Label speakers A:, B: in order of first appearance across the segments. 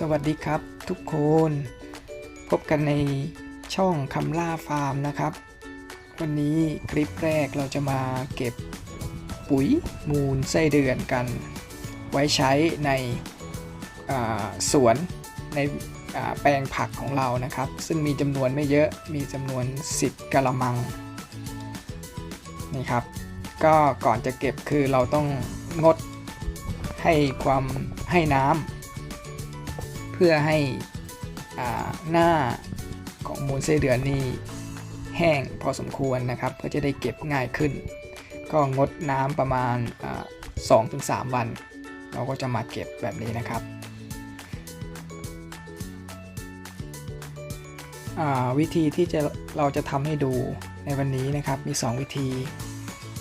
A: สวัสดีครับทุกคน พบกันในช่องคำล่าฟาร์มนะครับ วันนี้คลิปแรกเราจะมาเก็บปุ๋ยมูลไส้เดือนกัน ไว้ใช้ในสวนในแปลงผักของเรานะครับ ซึ่งมีจำนวนไม่เยอะมีจำนวน 10กะละมังนี่ครับ ก็ก่อนจะเก็บคือเราต้องงดให้ความให้น้ำ เพื่อให้หน้าของมูลไส้เดือนนี่แห้งพอสมควรนะครับ เพื่อจะได้เก็บง่ายขึ้น ก็งดน้ำประมาณสองถึงสามวัน เราก็จะมาเก็บแบบนี้นะครับวิธีที่จะเราจะทำให้ดูในวันนี้นะครับมี 2 วิธี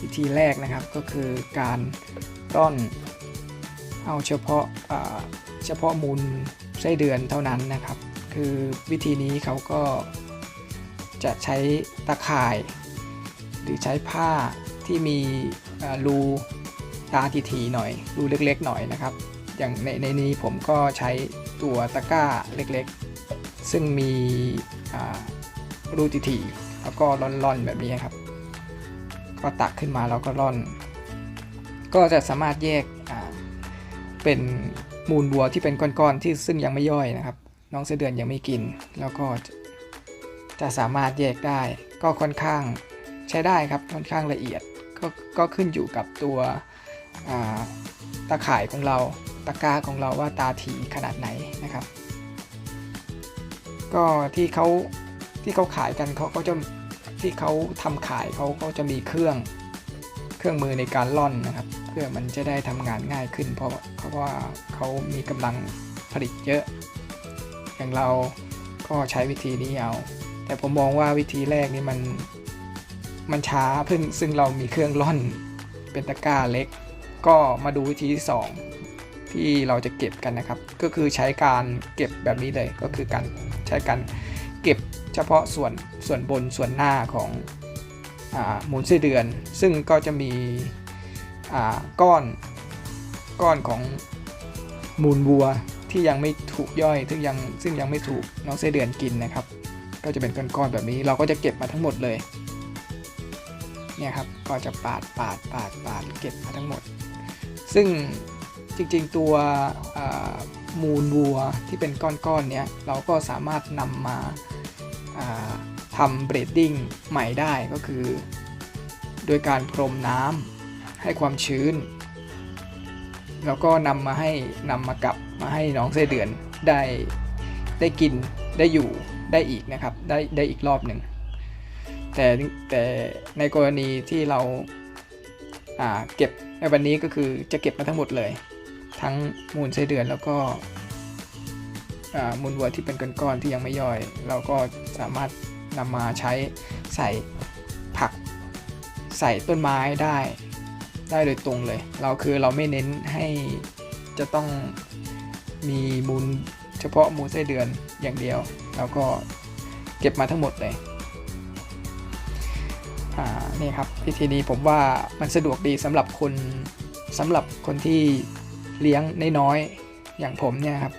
A: วิธีแรกนะครับก็คือการร่อนเอาเฉพาะเฉพาะมูล ไส้เดือนเท่านั้นนะครับ คือวิธีนี้เขาก็จะใช้ตะข่าย หรือใช้ผ้าที่มีรูตาทีๆหน่อย รูเล็กๆหน่อยนะครับ อย่างในในนี้ผมก็ใช้ตัวตะกร้าเล็กๆ ซึ่งมีรูทีๆแล้วก็ร่อนๆแบบนี้ครับ ก็ตักขึ้นมาแล้วก็ร่อน ก็จะสามารถแยกเป็น มูลวัวที่เป็นก้อนๆที่ซึ่งยังไม่ย่อยนะครับ น้องเสอเดือนยังไม่กิน แล้วก็จะสามารถแยกได้ ก็ค่อนข้างใช้ได้ครับค่อนข้างละเอียดก็ก็ขึ้นอยู่กับตัวตาข่ายของเราตะกร้าของเราว่าตาถีขนาดไหนนะครับ ก็ที่เขาที่เขาขายกันเขาก็จะที่เขาทำขายเขาก็จะมีเครื่องเครื่องมือในการล่อนนะครับ พื่อมันจะได้ทำงานง่ายขึ้น เพราะเพราะว่าเขามีกำลังผลิตเยอะ อย่างเราก็ใช้วิธีนี้เอา แต่ผมมองว่าวิธีแรกนี่มันมันช้าเพิ่งซึ่งเรามีเครื่องล่อนเป็นตะกร้าเล็ก ก็มาดูวิธีที่สองที่เราจะเก็บกันนะครับ ก็คือใช้การเก็บแบบนี้เลยก็คือการใช้การเก็บเฉพาะส่วนส่วนบนส่วนหน้าของอมูลไส้เดือน ซึ่งก็จะมี ก้อนก้อนของมูลวัวที่ยังไม่ถูกย่อย ซึ่งยังซึ่งยังไม่ถูกน้องไส้เดือนกินนะครับ ก็จะเป็นก้อนๆแบบนี้เราก็จะเก็บมาทั้งหมดเลยเนี่ยครับก็จะปาดปาดปาดปาดเก็บมาทั้งหมด ซึ่งจริงๆตัวมูลวัวที่เป็นก้อนๆเนี้ยเราก็สามารถนำมาทำเบรดดิ้งใหม่ได้ก็คือ โดยการพรมน้ำ ให้ความชื้น แล้วก็นำมาให้นำมากลับมาให้น้องไส้เดือนได้ได้กินได้อยู่ได้อีกนะครับ ได้ได้อีกรอบหนึ่งแต่แต่ในกรณีที่เราอ่าเก็บในวันนี้ก็คือจะเก็บมาทั้งหมดเลย ทั้งมูลไส้เดือนแล้วก็มูลวัวที่เป็นก้อนๆที่ยังไม่ย่อย เราก็สามารถนำมาใช้ใส่ผักใส่ต้นไม้ได้ ได้โดยตรงเลย เราคือเราไม่เน้นให้จะต้องมีมูลเฉพาะมูลไส้เดือนอย่างเดียวแล้วก็เก็บมาทั้งหมดเลยอ่านี่ครับวิธีนี้ผมว่ามันสะดวกดีสำหรับคนสำหรับคนที่เลี้ยงน้อยๆอย่างผมเนี่ยครับ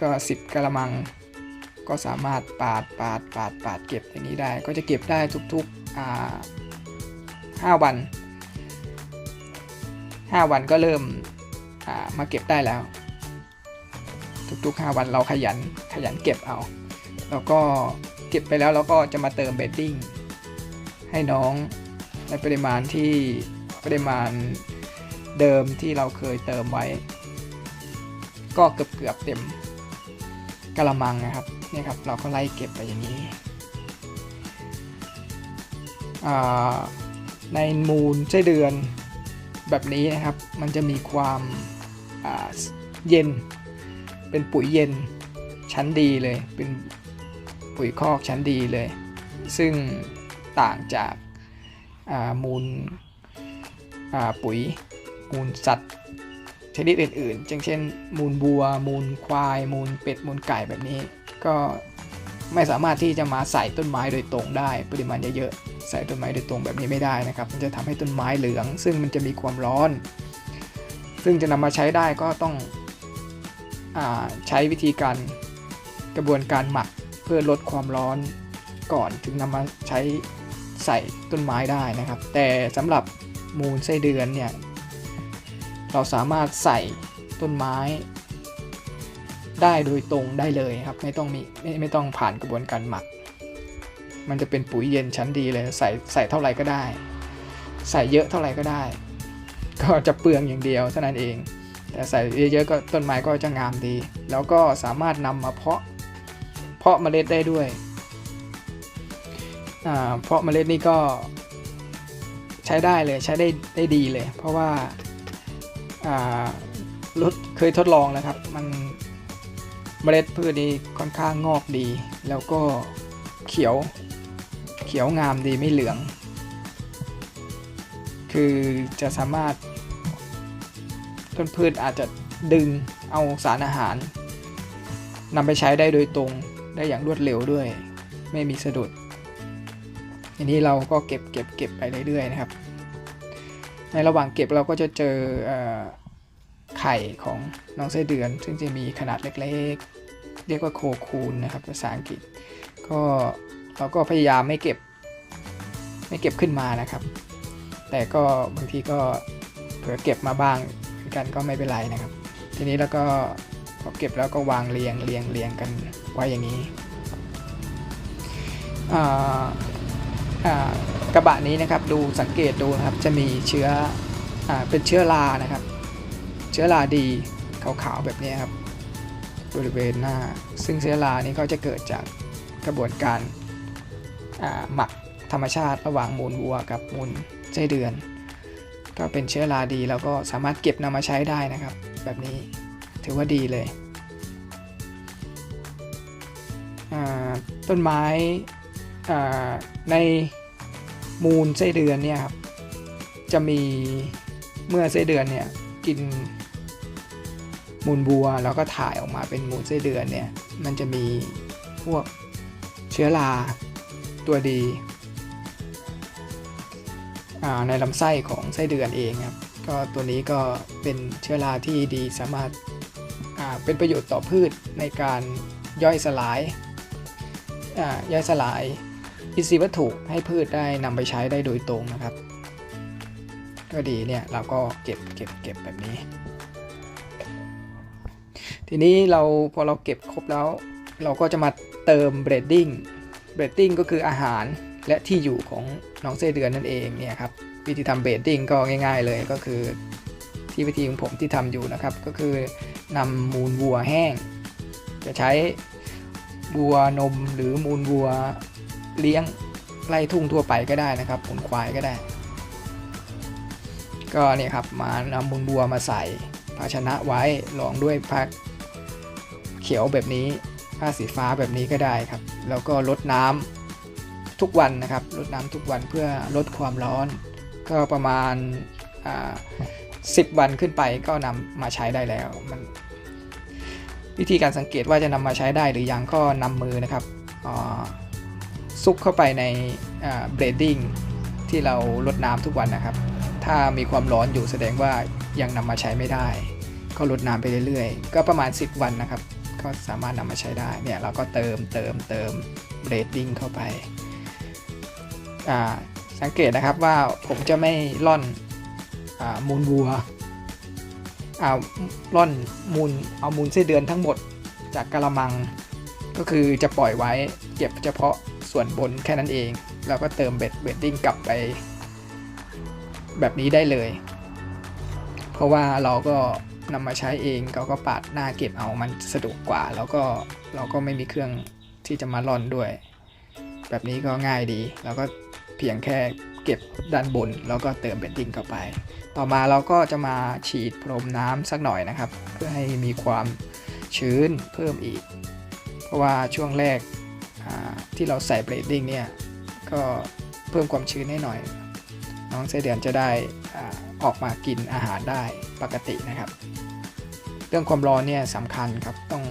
A: ก็ 10กะละมัง ก็สามารถปาดปาดปาดปาดเก็บอย่างนี้ได้ ก็จะเก็บได้ทุกๆอ่าห้าวัน 5 วันก็เริ่มามาเก็บได้แล้ว ทุกๆ 5 วันเราขยันขยันเก็บเอา แล้วก็เก็บไปแล้วเราก็จะมาเติมเบดดิ้งให้น้องในปริมาณที่ปริมาณเดิมที่เราเคยเติมไว้ ก็เกือบเกือบเต็มกะละมังนะครับนี่ครับเราก็ไล่เก็บไปอย่างนี้ในมูลไส้เดือน แบบนี้นะครับ มันจะมีความเย็น เป็นปุ๋ยเย็นชั้นดีเลย เป็นปุ๋ยคอกชั้นดีเลย ซึ่งต่างจากามูลปุ๋ยมูลสัตว์ชนิดอื่นๆอย่างเช่น มูลบัว มูลควาย มูลเป็ด มูลไก่แบบนี้ ก็ไม่สามารถที่จะมาใส่ต้นไม้โดยตรงได้ปริมาณเยอะๆ ใส่ต้นไม้โดยตรงแบบนี้ไม่ได้นะครับ มันจะทำให้ต้นไม้เหลือง ซึ่งมันจะมีความร้อน ซึ่งจะนำมาใช้ได้ก็ต้องอใช้วิธีการกระบวนการหมักเพื่อลดความร้อนก่อนถึงนำมาใช้ใส่ต้นไม้ได้นะครับ แต่สำหรับมูลไส้เดือนเนี่ยเราสามารถใส่ต้นไม้ ได้โดยตรงได้เลยครับ ไม่ต้องมีไม่ไม่ต้องผ่านกระบวนการหมัก มันจะเป็นปุ๋ยเย็นชั้นดีเลยใส่ใส่เท่าไหร่ก็ได้ ใส่เยอะเท่าไหร่ก็ได้ ก็จะเปลืองอย่างเดียวเท่านั้นเอง แต่ใส่เยอะๆก็ต้นไม้ก็จะงามดี แล้วก็สามารถนำมาเพาะ เพาะเมล็ดได้ด้วยเพาะเมล็ดนี่ก็ใช้ได้เลยใช้ได้ได้ดีเลย เพราะว่าอ่ารถเคยทดลองแล้วครับ มันเมล็ดพืชนี้ค่อนข้างงอกดี แล้วก็เขียว เขียวงามดีไม่เหลือง คือจะสามารถ ต้นพืชอาจจะดึงเอาสารอาหารนำไปใช้ได้โดยตรงได้อย่างรวดเร็วด้วย ไม่มีสะดุดทีนี้เราก็เก็บเก็บเก็บไปเรื่อยๆนะครับ ในระหว่างเก็บเราก็จะเจอเออไข่ของน้องไส้เดือน ซึ่งจะมีขนาดเล็กๆ เรียกว่าโคคูนนะครับภาษาอังกฤษ ก็ เราก็พยายามไม่เก็บไม่เก็บขึ้นมานะครับ แต่ก็บางทีก็เผื่อเก็บมาบ้างเหมือนกันก็ไม่เป็นไรนะครับ ทีนี้แล้วก็พอเก็บแล้วก็วางเรียงเรียงเรียงกันไว้อย่างนี้อ่าอ่ากระบะนี้นะครับดูสังเกตดูนะครับจะมีเชื้ออ่าเป็นเชื้อรานะครับ เชื้อราดีขาวๆแบบนี้ครับบริเวณหน้า ซึ่งเชื้อรานี้ก็จะเกิดจากกระบวนการ หมักธรรมชาติระหว่างมูลวัวกับมูลไส้เดือน ก็เป็นเชื้อราดีแล้วก็สามารถเก็บนำมาใช้ได้นะครับ แบบนี้ถือว่าดีเลยต้นไม้ในมูลไส้เดือนเนี่ยครับจะมีเมื่อไส้เดือนเนี่ยกินมูลบัวแล้วก็ถ่ายออกมาเป็นมูลไส้เดือนเนี่ยมันจะมีพวกเชื้อรา ตัวดีในลำไส้ของไส้เดือนเองครับ ก็ตัวนี้ก็เป็นเชื้อราที่ดีสามารถเป็นประโยชน์ต่อพืชในการย่อยสลายาย่อยสลายอินทรีย์วัตถุให้พืชได้นำไปใช้ได้โดยตรงนะครับ ก็ดีเนี่ยเราก็เก็บเก็บเก็บแบบนี้ ทีนี้เราพอเราเก็บครบแล้ว เราก็จะมาเติมเบรดดิ้ง เบดดิ้งก็คืออาหารและที่อยู่ของน้องไส้เดือนนั่นเองเนี่ยครับวิธีทำเบดดิ้งก็ง่าย ๆ เลยก็คือที่วิธีของผมที่ทำอยู่นะครับ ก็คือนำมูลวัวแห้ง จะใช้วัวนมหรือมูลวัวเลี้ยงไล่ทุ่งทั่วไปก็ได้นะครับมูลควายก็ได้ ก็เนี่ยครับมานำมูลวัวมาใส่ภาชนะไว้รองด้วยผ้าเขียวแบบนี้ ผ้าสีฟ้าแบบนี้ก็ได้ครับ แล้วก็ลดน้ำทุกวันนะครับลดน้ำทุกวันเพื่อลดความร้อน ก็ประมาณอ่า10วันขึ้นไปก็นำมาใช้ได้แล้วมันวิธีการสังเกตว่าจะนำมาใช้ได้หรือยังก็นำมือนะครับอ่าซุกเข้าไปในเบรดดิ้งที่เราลดน้ำทุกวันนะครับ ถ้ามีความร้อนอยู่แสดงว่ายังนำมาใช้ไม่ได้ ก็ลดน้ำไปเรื่อยๆ ก็ประมาณ 10 วันนะครับ ก็สามารถนำมาใช้ได้เนี่ยเราก็เติมเติมเติมเบรดดิ้งเข้าไปอ่าสังเกตนะครับว่าผมจะไม่ล่อนอามูลวัวเอาล่อนมูลเอามูลไส้เดือนทั้งหมดจากกระมัง ก็คือจะปล่อยไว้เก็บเฉพาะส่วนบนแค่นั้นเองแล้วก็เติมเบ็ดเบดดิ้งกลับไป แบบนี้ได้เลย เพราะว่าเราก็ นำมาใช้เองเราก็ปาดหน้าเก็บเอามันสะดวกกว่า แล้วก็เราก็ไม่มีเครื่องที่จะมาล่อนด้วย แบบนี้ก็ง่ายดี แล้วก็เพียงแค่เก็บด้านบน แล้วก็เติมเบดดิ้งเข้าไป ต่อมาเราก็จะมาฉีดพรมน้ำสักหน่อยนะครับ เพื่อให้มีความชื้นเพิ่มอีก เพราะว่าช่วงแรกที่เราใส่เบรดดิ้งเนี่ยก็เพิ่มความชื้นให้หน่อย น้องไส้เดือนจะได้ออกมากินอาหารได้ปกตินะครับ เรื่องความร้อนเนี่ยสำคัญครับต้อง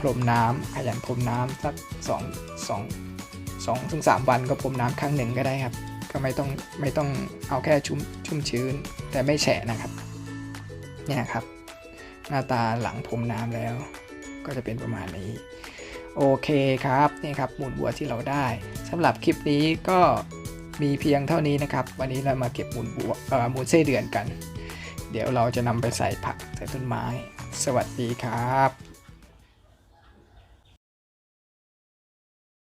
A: พรมน้ำขยันพรมน้ำสักสองสองสองถึงสามวันก็พรมน้ำครั้งหนึ่งก็ได้ครับ ก็ไม่ต้องไม่ต้องเอาแค่ชุ่มชุ่มชื้น แต่ไม่แฉะนะครับเนี่ยครับ หน้าตาหลังพรมน้ำแล้ว ก็จะเป็นประมาณนี้โอเคครับนี่ครับมูลบัวที่เราได้สำหรับคลิปนี้ก็มีเพียงเท่านี้นะครับ วันนี้เรามาเก็บมูลบัวเอ่อมูลไส้เดือนกัน เดี๋ยวเราจะนำไปใส่ผักใส่ต้นไม้ สวัสดีครับ